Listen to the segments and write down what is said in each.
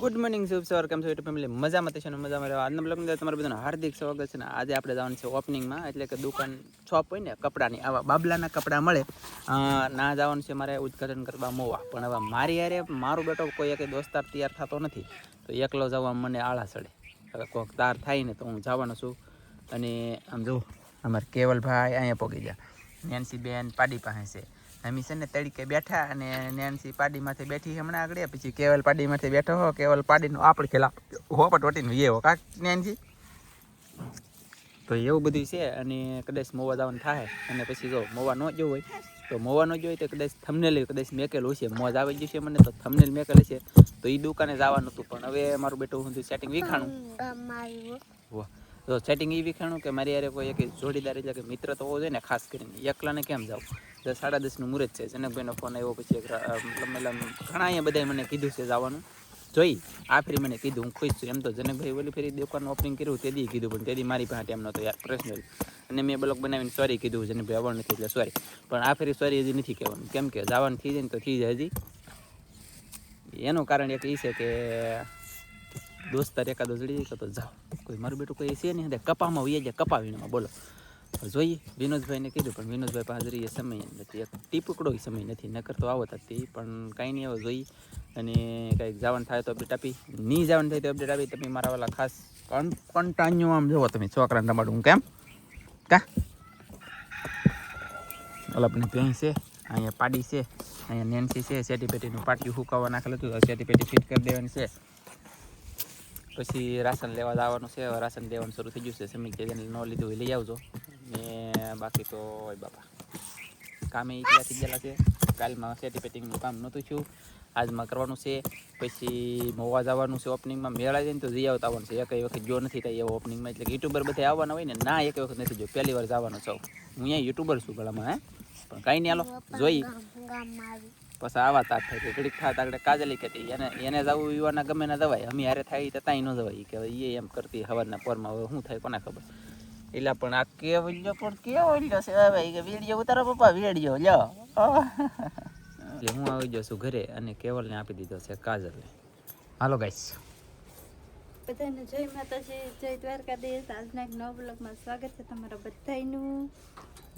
Good morning શુભ સવાર કેમ છો યુટ્યુબ ફેમિલી મજામાં ને, મજામાં રહેવા. આજના બ્લોગની અંદર તમારું બધાનું હાર્દિક સ્વાગત છે ને. આજે આપણે જવાનું છે ઓપનિંગમાં એટલે કે દુકાન શોપ હોય ને, કપડાની. આવા બાબલાના કપડાં મળે. ના જવાનું છે મારે ઉદ્ઘાટન કરવા મોવા. પણ હવે મારી યારે મારો બેટો કોઈ એક દોસ્તાર તૈયાર થતો નથી. તો એકલો જવા મને આળા ચડે. હવે કોઈક તાર થાય ને તો હું જવાનો છું. અને આમ જો, અમારે કેવલભાઈ અહીંયા પહોંચી ગયા. નેન્સી બેન પાડી પાસે છે. અમે છે ને તડકે બેઠા અને નેન્સી પાડીમાંથી બેઠી હમણાં આગળ. પછી કેવલ પાડીમાંથી બેઠો હો કેવલ પાડીનો આપણે ખેલા હોપટ વટીને વીએ હો. કાક નેન્સી? તો એવું બધું છે અને કદાચ મોવા જવાનું થાય. અને પછી જો મોવા ન જવું હોય તો મોવા ન જોઈએ તો કદાચ થમનેલ કદાચ મેકેલું છે. મોજ આવી જશે મને તો થમનેલ મેકેલ છે. તો એ દુકાને જવાનું હતું. પણ હવે મારું બેટું હું સેટિંગ વિખાણું. વાહ. તો સેટિંગ એ વિખાણું કે મારી યારે કોઈ એક જોડીદાર એટલે કે મિત્ર તો હોવો જોઈએ ને, ખાસ કરીને. એકલાને કેમ જાવ તો સાડા દસનું મુહૂર્ત છે. જનકભાઈનો ફોન આવ્યો પછી એક ઘણા અહીંયા બધાએ મને કીધું છે જવાનું. જોઈ, આ ફેરી મને કીધું, હું ખુશ છું. એમ તો જનકભાઈ ઓલી ફેરી દુકાન ઓપનિંગ કર્યું તે દી કીધું, પણ તે દી મારી પાસે એમનો નહોતો યાર પર્સનલ અને મેં બ્લોગ બનાવીને સોરી કીધું, જનકભાઈ આવવાનું નથી એટલે સોરી પણ આ ફેરી સોરી હજી નથી કહેવાનું. કેમ કે જવાનું થઈ જાય ને તો થઈ જાય હજી. એનું કારણ એક એ છે કે દોસ્તાર એકાદો જડી જાય તો જાઓ. કોઈ મારું બેટું કોઈ છે નહીં. કપામાં વહી જાય કપાવીને બોલો. જોઈએ. વિનોદભાઈને કીધું, પણ વિનોદભાઈ પાસે એ સમય નથી. એક ટીપકડો સમય નથી. નકર તો આવો થતી પણ કાંઈ નહીં આવો જોઈ અને કંઈક જવાનું થાય તો અપડેટ આપી. નહીં જવાનું થાય તો અપડેટ આપી. તમે મારા વાલા ખાસ કંટાન્યુ આમ જુઓ તમે. છોકરાને તમારું કેમ? કા? ઓલા આપણે છે. અહીંયા પાડી છે. અહીંયા નેન્સી છે. સેટી પેટીનું પાટિયું હુકાવા નાખેલું હતું. સેટી પેટી ફિટ કરી દેવાની છે. પછી રાશન લેવા જવાનું છે રાશન દેવાનું શરૂ થઈ ગયું છે સમીક જેને ન લીધું હોય લઈ આવજો ને બાકી તો બાપા કામે એકલા થઈ ગયેલા છે કાલમાં સેટી પેટિંગનું કામ નહોતું થયું આજમાં કરવાનું છે પછી મોવા જવાનું છે ઓપનિંગમાં મેળા જઈને તો જઈ આવતા આવવાનું છે એક વખત જો નથી થાય એવો ઓપનિંગમાં એટલે યુટ્યુબર બધા આવવાના હોય ને ના એક વખત નથી જો પહેલી વાર જવાનો છો હું અહીંયા યુટ્યુબર છું ગળામાં હે પણ કાંઈ નહીં હાલો જોઈ પછી આવા તાર થાય કે ઘડીક થાય આગળ કાજલી કહેતી. એને એને જવું યુવાના ગમે ના જવાય. અમે હારે થાય તો તાઈ ન જવાય. કે એ એમ કરતી હવારના પોરમાં. હવે શું થાય કોને ખબર? એટલે પણ આ કેવલ્યો પણ કેવલ્યો છે. ભાઈ કે વીડિયો ઉતારો પપ્પા વીડિયો લ્યો. એટલે હું આવી ગયો છું ઘરે અને કેવલને આપી દીધો છે કાજલને. હાલો ગાઈસ. બધાને જય માતાજી જય દ્વારકાધીશ. આજના એક નવ બ્લોગમાં સ્વાગત છે તમારા બધાનું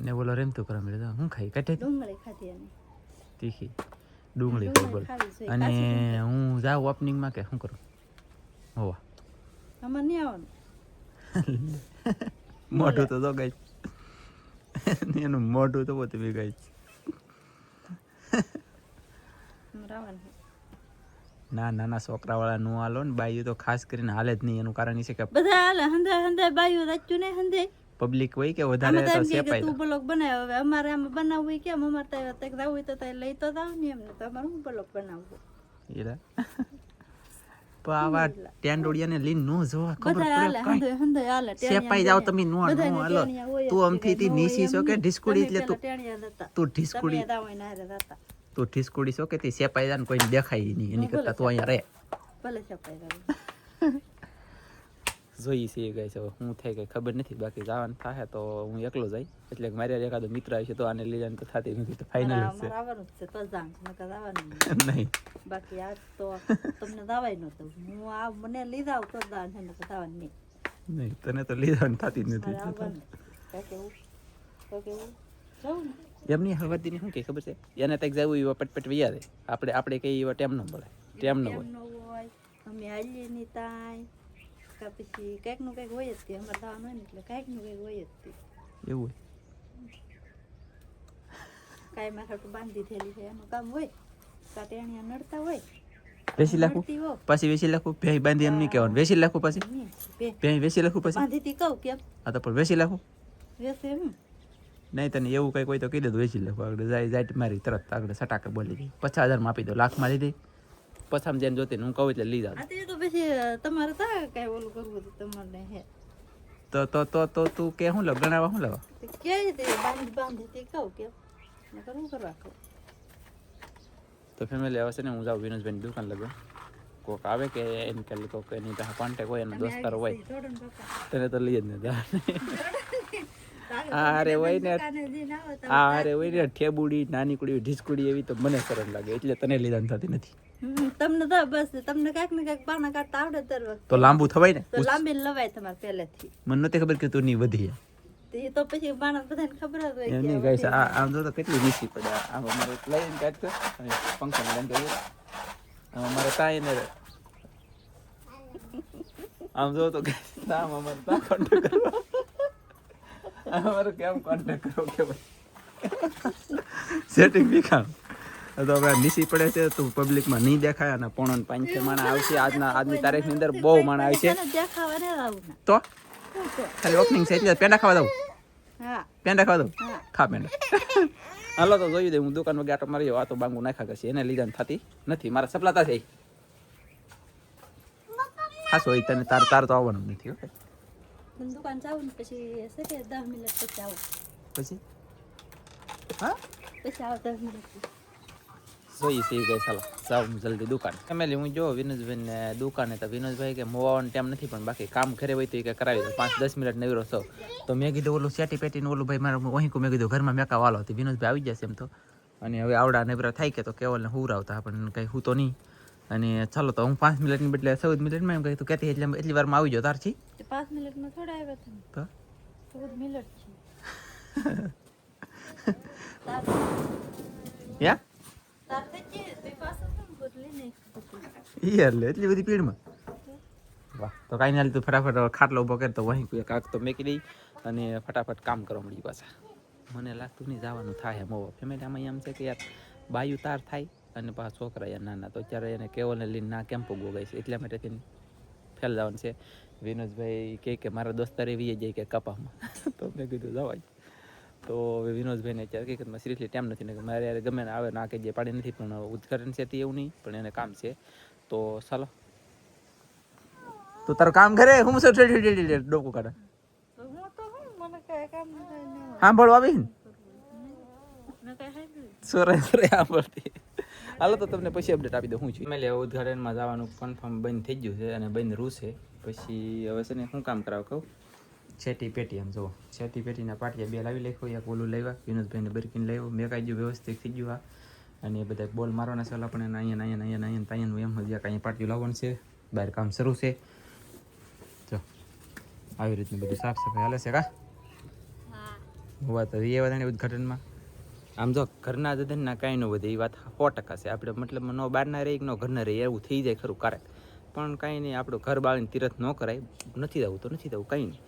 ને બોલો રેમતું કરવા મળ્યો હું ખાઈ? કાઢે? ડુંગળી ખાધી અને તીખી ડુંગળી બોલ અને હું જાઉં ઓપનિંગમાં કે શું કરું? હોવા. અમાર નહીં આવવાનું? મોઢું તો તો ગઈ એનું મોઢું તો ગઈ અમારે આવવાનું છે. ના નાના છોકરાવાળા નું હાલો ને બાયું તો ખાસ કરીને હાલે જ નહીં એનું કારણ એ છે કે બધા હાલે હંધે હંધે બાયું રાખ્યું ને હંધે પબ્લિક હોય કે વધારે તો સેપાય તું બ્લોગ બનાવ્યો હવે અમારે આમ બનાવવું હોય કેમ? અમારે તો હવે તક જવું હોય તો તારે લઈ તો જાવ ને એમને તો અમારે હું બ્લોગ બનાવવું? એલા પણ આવા ટેન્ડોડિયાને લીન નો જોવા ખબર પડે હંધે સેપાઈ જાવ તમે નો નો હાલો. તું અમથી થી નીસી છો કે. ઢીસકુડી એટલે તું. તું ઢીસકુડી. તું ઢીસકુડી છો કે તે સેપાઈ જાન કોઈ દેખાય નહીં. એની કરતા તું અહીંયા રહે. ભલે છપાઈ જોઈ છે ગઈ છે હવે શું થાય કઈ ખબર નથી. બાકી જવાનું થાય તો હું એકલો જાય એટલે મારે એકાદો મિત્ર આવશે તો આને લઈ તો થતી નથી તો ફાઇનલ છે. નહીં. બાકી આ તો તમને દાવાય નહોતું હું આ મને લીધા આવ તો દાન છે તો દાવાનું નહીં. નહીં તને તો લીધા થતી નથી. એમની હવાદીની શું કે ખબર છે? એને તક જવું એવા પટપટ વૈયા દે આપણે આપણે કઈ એવા ટેમ ન બોલાય ટેમ ન હોય. અમે હાલીએ નહીં તાય. કાં પછી કંઈકનું કંઈક હોય જ તે અમારે દાવાનું હોય ને એટલે કંઈકનું કંઈક હોય જ તે. એવું કાંઈ મારે હાટું બાંધી થયેલી છે એનું કામ હોય. કાં ટેણિયા નડતા હોય. વેસી લાખું? પછી હો વેસી લાખું? ભેં બાંધી એમ નહીં કહેવાનું. વેસી લાખું પછી? ભેં વેસી લાખું પછી? બાંધી તી કહું કેમ? આ તો પણ વેસી લાખું? વેસે એમ. નહીં તને એવું કંઈક હોય તો કહી દે વેચી લાખું. આગળ જાય જાય મારી તરત આગળ સટાકે બોલી દે. પચાસ હજારમાં આપી દો લાખમાં લીધી પછામ જેને જોતી હું કહું એટલે લઈ જાવ તો પછી તમારે તા કઈ ઓલું કરવું તમારે હે? તો તો તો તો તું કે શું લો આવા શું લેવા કે તે બાંધી બાંધી તે કહું કે. કરવું કરવા કહું? તો ફેમિલી આવે છે ને હું જાઉં વિનોદભાઈની દુકાન લગો. કોક આવે કે એમ કે કોક એની પાસે કોન્ટેક હોય એનો દોસ્તાર હોય. તને તો લઈ જ નથી તારે આ અરે હોય ને જઈને અરે હોય ને ઠેબુડી નાની કુડી ઢીસકુડી એવી તો મને સરળ લાગે એટલે તને લીધા થતી નથી. તમને તો બસ તમને કાંઈક ને કાંઈક પાના કાઢતા આવડે દર વખતે. તો લાંબુ થવાય ને? તો લાંબી લવાય તમારે પહેલેથી. મને નહોતી ખબર કે તું ની વધી તો એ તો પછી માણસ બધાને ખબર જ હોય એમ કે આ આમ તો કેટલી વીસી પડે. આમ અમારે લઈને કાઢતો અને પંખા લઈને કરીએ આમ અમારે તાય ને આમ જો તો આમ અમારે તા કોન્ટેક્ટ કરો. આમ કેમ કોન્ટેક્ટ કરો કે ભાઈ? સેટિંગ ભીખાણ તો હવે નીસી પડે છે તો પબ્લિકમાં નહીં દેખાય અને પોણો પાંચ છ માણસ આવશે. આજના આજની તારીખની અંદર બહુ માણા આવશે ના તો? ખાલી ઓપનિંગ છે એટલે પેંડા ખાવા દઉં. હા. પેંડા ખાવા દઉં? ખા પેંડા. હાલો તો જોયું દે હું દુકાનમાં આટો મારી આ તો બાંગુ નાખા કરશે. એને લીધા થતી નથી. મારા સપલાતા છે. ખાસ હોય તને તાર તાર તો આવવાનું નથી હો. દુકાન જાવું ને પછી હશે કે દસ મિનિટ પછી આવું? પછી? હા? પછી આવો દસ મિનિટ. જોઈએ છે ગઈ જાઉં હું જલ્દી દુકાન. ફેમિલી હું જો વિનોદભાઈ ને દુકાને તો વિનોદભાઈ કે મોવાનો ટાઈમ નથી પણ બાકી કામ ઘરે હોય તો એ કે કરાવી દો. પાંચ દસ મિનિટ નવીરો છો. તો મેં કીધું ઓલું સેટી પેટીને ઓલું ભાઈ મારે અહીં મેં કીધું ઘરમાં મેકા વાલો હતી. વિનોદભાઈ આવી જશે એમ તો. અને હવે આવડા નવરા થાય કે તો કેવલને હુરાવતા પણ કંઈ હું તો નહીં. અને ચાલો તો હું પાંચ મિનિટની બદલે ચૌદ મિનિટમાં એમ કહ્યું તું કહેતી એટલે એટલી વારમાં આવી જાવ તારથી પાંચ મિનિટમાં થોડા આવ્યા તમે તો? ચૌદ મિનિટ છે. યા તાર તો છે તે પાછું કેમ બદલી લે એટલી બધી ભીડમાં. વાહ, તો કાંઈ ના તું ફટાફટ ખાટલો ઊભો કરે, તો વહીં કોઈ કાક તો મેકી દઈ અને ફટાફટ કામ કરવા મળી પાછા. મને લાગતું નહીં જવાનું થાય એમ ફેમિલી આમાં એમ છે કે યાર બાયુ તાર થાય અને પાછા છોકરા યાર નાના. તો અત્યારે એને કેવલને લઈને ના કેમ્પો ગોગાય છે. એટલા માટે થઈને ફેલ જવાનું છે. વિનોદભાઈ કહે કે મારા દોસ્તાર એવી જાય કે કપામાં. તો મેં કીધું, જવાય. તો હવે વિનોદભાઈને અત્યારે હકીકતમાં સિરિયસલી ટાઈમ નથી ને મારે યાર ગમે ને આવે ના કે જે પાડી નથી પણ ઉદઘાટન છે તે એવું નહીં પણ એને કામ છે. તો ચાલો. તો તારું કામ કરે હું શું ડોકું કાઢે? તો હું તો હું મને કઈ કામ નથી ને. સાંભળવા આવી ને? સોરે સોરે સાંભળતી હાલો તો તમને પછી અપડેટ આપી દઉં હું છું. મેં ઉદઘાટનમાં જવાનું કન્ફર્મ બંધ થઈ ગયું છે અને બંધ રૂ છે. પછી હવે છે ને શું કામ કરાવ કહું? છેટી પેટી એમ જુઓ. છેટી પેટીના પાટિયા બે લાવી લખ્યો એક ઓલું લેવા વિનોદભાઈને બરકીને લેવો મેં કાંઈ જો વ્યવસ્થિત થઈ ગયું આ. અને એ બધા બોલ મારવાના છે પણ એને અહીંયા અહીંયા અહીંયા અહીંયા અહીંયા એમ હજી કાંઈ પાટિયું લાવવાનું છે. બહાર કામ શરૂ છે. જો આવી રીતનું બધું સાફ સફાઈ હાલે છે કા? હા. વાત એ વાળાને ઉદઘાટનમાં. આમ જો ઘરના જધનના કાંઈ ન વધે એ વાત સો ટકા છે. આપણે મતલબ નો બહારના રહી નો ઘરના રહી એવું થઈ જાય ખરું ક્યારેક પણ કાંઈ નહીં આપણું ઘર બાળીને તીરથ ન કરાય. નથી જવું તો નથી જવું કાંઈ નહીં.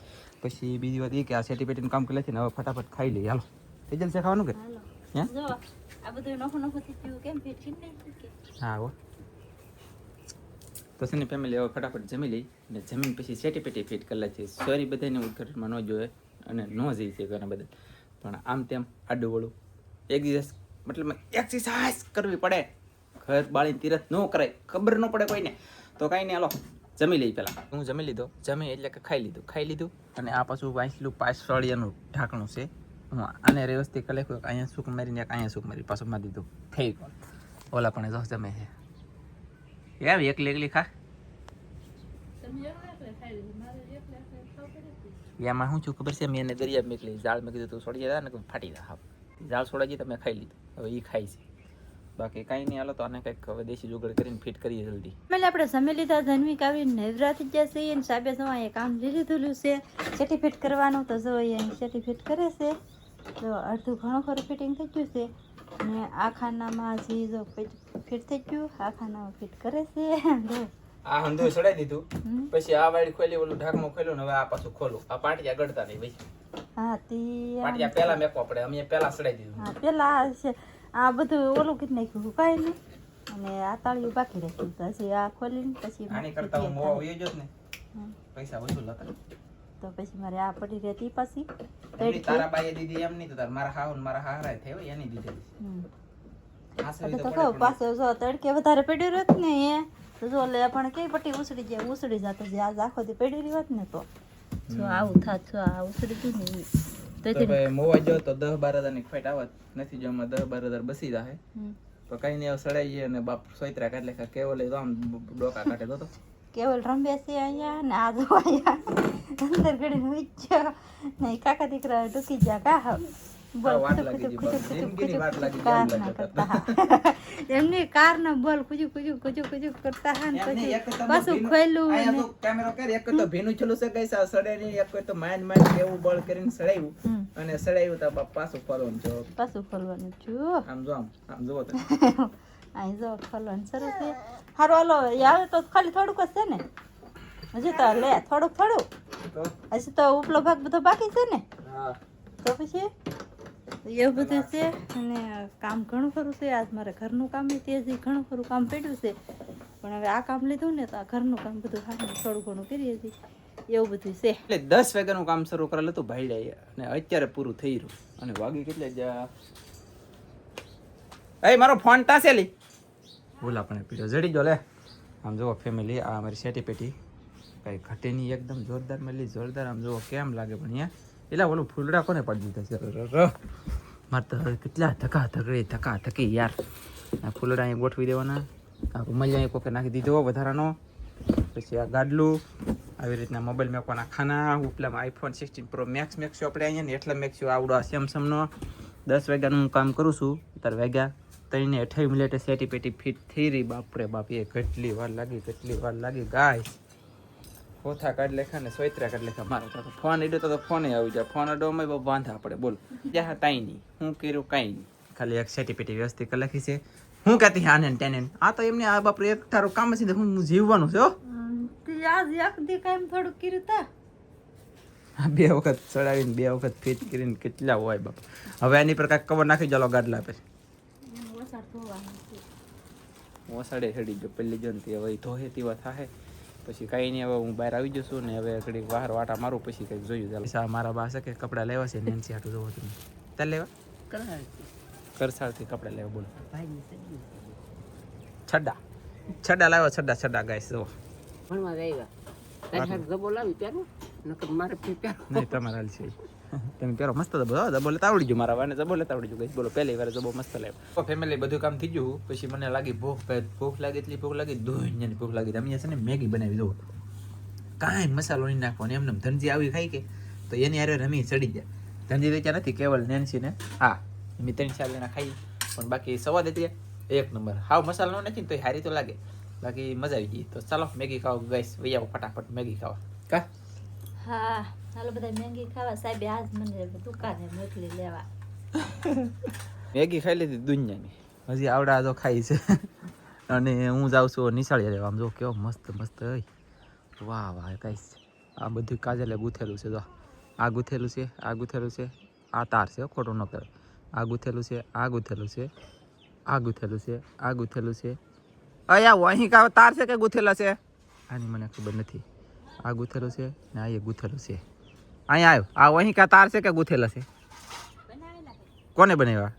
પછી બીજી વાત એ કે આ સેટી પેટીનું કામ કરી લે છે ને હવે ફટાફટ ખાઈ લઈએ. હાલો. થઈ જશે ખાવાનું કે? હે? હા તો છે ને ફેમિલી હવે ફટાફટ જમી લઈ ને જમીન પછી સેટી પેટી ફિટ કરી છે સોરી બધાને ઉદઘાટનમાં ન જોઈએ અને ન જઈ છે ઘણા બધા. પણ આમ તેમ આડું વળું એક દિવસ મતલબ એક્સરસાઇઝ કરવી પડે. ઘર બાળીને તીરથ ન કરાય. ખબર ન પડે કોઈને. તો કાંઈ નહીં હાલો. જમી લઈ પહેલાં હું જમી લીધો. જમી એટલે કે ખાઈ લીધું. ખાઈ લીધું અને આ પાછું વાંચલું પાછળિયાનું ઢાંકણું છે. હું આને વ્યવસ્થિત કરી નાખ્યું અહીંયા સૂક મારીને એક અહીંયા સૂક મારી પાછું મારી દીધું. થઈ ગયું. ઓલા પણ જો જમે છે. એમ એકલી એકલી ખા. એમાં શું છું ખબર છે? મેં એને દરિયા મેકલી જાળ મેં કીધું તું છોડી જાય ને ફાટી જાય હા જાળ છોડાઈ તમે ખાઈ લીધું. હવે એ ખાઈ છે. બાકી કાંઈ નહીં હાલો તો આને કંઈક હવે દેશી જોગડ કરીને ફિટ કરીએ જલ્દી. મેલે આપણે જમી લીધા ધનવી કાવી નેવરા થઈ જશે અને સાબે અહીંયા કામ લઈ લીધેલું છે. સર્ટિફિકેટ કરવાનું તો જો અહીંયા સર્ટિફિકેટ કરે છે. તો અડધું ઘણું ખરું ફિટિંગ થઈ ગયું છે. અને આ ખાનામાં હજી જો ફિટ થઈ ગયું આ ખાનામાં ફિટ કરે છે. આ હંધું ચડાઈ દીધું. પછી આ વાળી ખોલી ઓલું ઢાંકણું ખોલ્યું ને હવે આ પાછું ખોલું. આ પાટિયા ગળતા નહીં ભાઈ. હા તે પાટિયા પહેલા મેકવા પડે અમે પહેલા ચડાઈ દીધું. હા પેલા છે. આ બધું ઓલું કીધું નાખ્યું હુકાય નહીં. અને આ તાળિયું બાકી રાખ્યું પછી આ ખોલીને પછી આની કરતા હું મોવા વયો જોત ને. પૈસા વધુ લતા તો પછી મારે આ પડી રહેતી પાછી. તારા બાઈએ દીધી એમ નહીં તો તાર મારા હાહુ મારા હાહરાએ થયો એની દીધેલી તો કહું પાસે જો તડકે વધારે પડ્યું રહેત ને એ તો જો લે પણ કઈ પટ્ટી ઉસળી જાય ઉસળી જાતો. જે આજ આખો દી પડી રહ્યો ને તો. જો આવું થાત જો આ ઉસળી ગયું ને. તો ભાઈ મોવા જો તો હજારની ફાઈટ આવત. નથી જો દસ બાર હજાર બસી જાય તો કઈ નહીં સડાઈ જઈએ અને બાપ સોયત્રા કાઢ લે કેવો તો આમ ડોકા કાઢે તો કેવલ રમે છે અહીંયા ને આ જો અહીંયા. અંદર ઘડીને વીચ્યો ને કાકા દીકરા ડૂકી ગયા કા ના એમની કાર ના બોલ કુજુ કુજુ કુચુક કુચુક કરતા હા ને પછી પાછું ખોયલું ને કેમેરો કરે, એક તો ભીનું છેલું છે કઈ સડે નહીં, એક તો માંડ માંડ એવું બોલ કરીને સડાયું. અને સડાયું તો પાછું ફરવાનું છો પાછું ફરવાનું છું આમ જો આમ, આમ તમે. અહીં જો ફરવાનું સરસ છે. હારું હાલો આવે તો ખાલી થોડુંક જ છે ને? હજી તો લે થોડુંક થોડુંક. હજી તો ઉપલો ભાગ બધો બાકી છે ને? તો પછી? એવું બધું છે? અને કામ ઘણું ખરું છે. આજ મારે ઘરનું કામ તે હજી ઘણું ખરું કામ પડ્યું છે. પણ હવે આ કામ લીધું ને તો આ ઘરનું કામ બધું હાલ થોડું ઘણું કરીએ છીએ એવું બધું છે. એટલે દસ વાગ્યાનું કામ શરૂ કરેલું હતું ભાઈ અને અત્યારે પૂરું થઈ રહ્યું. અને વાગી કેટલે જ? એ મારો ફોન તાસેલી બોલા પણ પીડ્યો જડી જો લે. આમ જુઓ ફેમિલી આ અમારી શેટી પેટી. કઈ ઘટેની એકદમ જોરદાર મળી જોરદાર. આમ જુઓ કેમ લાગે પણ અહીંયા? એલા ઓલું ફૂલડા કોને પાડી દીધા છે. મારે તો કેટલા ધક્કા ધકડે ધક્કા ધકી યાર. આ ફૂલડા અહીંયા ગોઠવી દેવાના. આ રૂમાલ અહીંયા કોકે નાખી દીધો વધારાનો. પછી આ ગાડલું. આવી રીતના મોબાઈલ મેકવાના ખાના. ઉપલામાં આઈફોન સિક્સટીન પ્રો મેક્સ મેક્સ્યો આપણે અહીંયા ને એટલે મેક્સ્યો આવડો આ સેમસંગનો દસ વાગ્યાનું હું કામ કરું છું. અત્યારે વાગ્યા ત્રણને અઠાવી મિનિટે સેટી પેટી ફિટ થઈ રહી. બાપરે બાપ એ કેટલી વાર લાગી કેટલી વાર લાગી. ગાય કોથા કાઢી લેખા ને સોયત્રા કાઢી લેખા. મારો તો ફોન એડો તો ફોને આવી જાય. ફોન અડોમાં બહુ વાંધા પડે. બોલ. જ્યાં તાઈ નહીં. હું કર્યું કાંઈ નહીં. ખાલી એક સેટી પેટી વ્યવસ્થિત કરી લખી છે. હું કહેતી હા ને તેને આ તો એમને આ બાપરે એક તારું કામ છે હું જીવવાનું છે હો. આજ એક દી કામ થોડું કર્યું તા. બે વખત ચડાવીને બે વખત ફિટ કરીને કેટલા હોય બાપ. હવે એની પર કાંઈક કવર નાખી ચાલો ગાડલા છે. ઓસાડે હેડી જો પેલી જનતી હવે ધોહે તેવા થાહે. પછી કાંઈ નહીં હવે હું બહાર આવી જશું ને હવે ઘડીક બહાર વાટા મારું પછી કંઈક જોયું ચાલો. સા મારા પાસે કે કપડાં લેવા છે નેન્સી હાટું જોવો તમે. તાર લેવા? કરસાળથી. કપડાં લેવા બોલો. છડ્ડા. છડ્ડા લાવ્યો છડ્ડા છડ્ડા ગાય જો ભણવા આવ્યા તારી લાવી નકર મારે નહીં તમારા છે. તમે પહેરો મસ્ત દબો. દબો લેતા આવડી ગયું મારા વાને દબો લેતા આવડી ગયું. ગઈ બોલો પહેલી વાર દબો મસ્ત લાવ્યો ફેમિલી બધું કામ થઈ ગયું પછી મને લાગી ભૂખ ભૂખ લાગી એટલી ભૂખ લાગી દોહિયાની ભૂખ લાગી. તમે છે ને મેગી બનાવી દો. કાંઈ મસાલો નહીં નાખવાનો. એમને એમ ધનજી આવી ખાઈ કે. તો એની યારે રમી ચડી જાય ધનજી વેચ્યા નથી કેવલ નેન્સી ને હા અમે ત્રણ ચાર જણા ખાઈ. પણ બાકી સવાદ હતી એક નંબર. હાવ મસાલો નથી નાખીને તો હારી તો લાગે. બાકી મજા આવી ગઈ. તો ચાલો મેગી ખાઓ. ગાઈસ વૈયા ફટાફટ મેગી ખાવા. કા? હા બધા મેગી ખાવા. સાહેબે આજ મને દુકાને મોકલી લેવા. મેગી ખાઈ લીધી દુનિયાની. હજી આવડા તો ખાઈ છે. અને હું જાઉં છું નિશાળીએ રહેવા. આમ જો કેવો મસ્ત મસ્ત વાહ વાહ કાંઈ આ બધું કાજલે ગૂંથેલું છે જો. આ ગૂંથેલું છે આ ગૂંથેલું છે. આ તાર છે ખોટું ન કરે આ ગૂંથેલું છે આ ગૂંથેલું છે આ ગૂંથેલું છે આ ગૂંથેલું છે. અહીંયા અહીં કા તાર છે કે ગૂંથેલા છે? આની મને ખબર નથી. આ ગૂંથેલું છે ને આ ગૂંથેલું છે. અહીંયા આવ્યો. આ અહીં કા તાર છે કે ગૂંથેલા છે? કોને બનાવ્યા?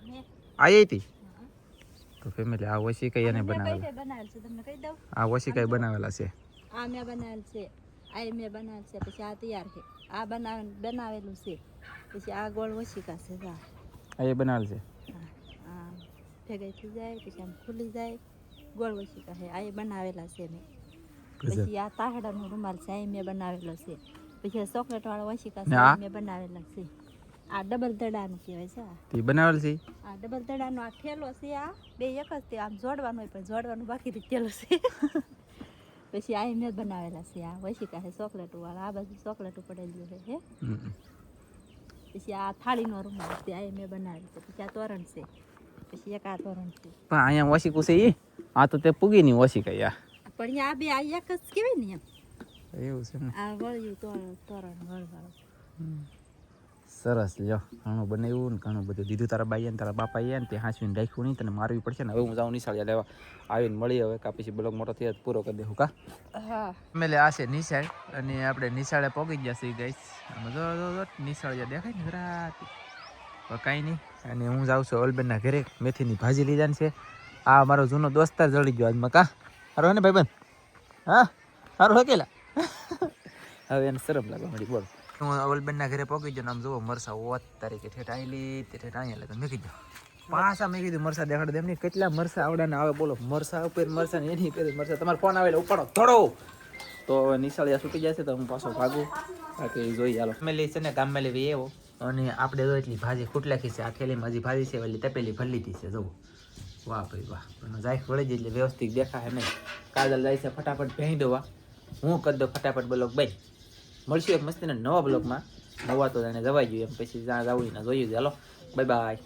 આ એ હતી? તો ફેમિલી આ ઓછી કઈ એને બનાવેલા. છે આ ઓછી કઈ બનાવેલા છે. આ મેં બનાવેલ છે. આ મેં બનાવેલ છે. પછી આ તૈયાર છે. આ બનાવે બનાવેલું છે. પછી આ ગોળ વસિકા છે? જા આ એ બનાવેલ છે. ભેગાઈ થઈ જાય પછી આમ ખુલી જાય. ગોળ વસિકા છે. આ એ બનાવેલા છે મેં. પછી આ તાહડાનો રૂમાલ છે એ મેં બનાવેલો છે. પછી ચોકલેટ વાળો વસિકા છે? મેં બનાવેલો છે. આ ડબલ દડાનું કહેવાય છે તે બનાવેલ છે? આ ડબલ દડાનો આ થેલો છે આ. બે એક જ તે આમ જોડવાનું હોય પણ જોડવાનું બાકી રહી છે. પછી આ મેં બનાવેલા છે આ વશિકા છે ચોકલેટ વાળા. આ બાજુ ચોકલેટ પડેલું છે હે. પછી આ થાળીનો રૂમાલ છે આ મેં બનાવેલો છે. પછી આ તોરણ છે પછી એક આ તોરણ છે. પણ અહીંયા ઓછી કુશે આ તો તે પૂગી ની ઓછી કઈ આ પણ આ બે આ એક જ કહેવાય ને એમ. એવું છે ને. આ વળ્યું તો તોરણ વળવાળું સરસ લ્યો. ઘણું બનાવ્યું ને ઘણું બધું દીધું. તારા બાઈએ ને તારા બાપાએ ને તે હાંસવીને રાખ્યું નહીં તને મારવી પડશે ને. હવે હું જાઉં નિશાળ લેવા. આવીને મળી હવે કા પછી બ્લોગ મોટો થયા પૂરો કરી દેવું કા? હા. મેલે આ છે નિશાળ અને આપણે નિશાળે પહોંચી ગયા છીએ ગઈશ જો જો જો દેખાય ને રાત કાંઈ નહીં. અને હું જાઉં છું અલબેનના ઘરે. મેથીની ભાજી લીધાની છે. આ મારો જૂનો દોસ્તાર જળી ગયો આજમાં કા? હારો ને ભાઈબંધ? હા? હારો હકેલા હવે એને શરમ લાગવા મળી બોલ. હું અવલબેનના ઘરે પહોંચી ગયો ને આમ જુઓ મરસા ઓત તારીખે ઠેઠ આવેલી તે ઠેઠ અહીંયા લગન મેં કીધું પાછા મેં કીધું મરસા દેખાડ દે એમની કેટલા મરસા આવડા ને આવે બોલો. મરસા ઉપર મરસા ને એની પેલી મરસા. તમારો ફોન આવેલો ઉપાડો થોડો તો હવે નિશાળિયા છૂટી જશે તો હું પાછો ભાગું. બાકી જોઈ હાલો. ફેમિલી છે ને ગામમાં લેવી એવો. અને આપણે જો એટલી ભાજી ખૂટલાખી છે આ થેલીમાં હજી ભાજી છે વાલી તપેલી ભરલી લીધી છે જુઓ. વાહ ભાઈ વાહ. પણ જાય વળી જાય એટલે વ્યવસ્થિત દેખાય નહીં. કાજલ જાય છે ફટાફટ ભેંઈ દેવા હું કરી દઉં ફટાફટ બ્લોક ભાઈ મળશું એક મસ્તીના નવા બ્લોકમાં. નવા તો જાણે જવાઈ જોઈએ પછી જ્યાં જવું ને જોયું ચાલો બાય બાય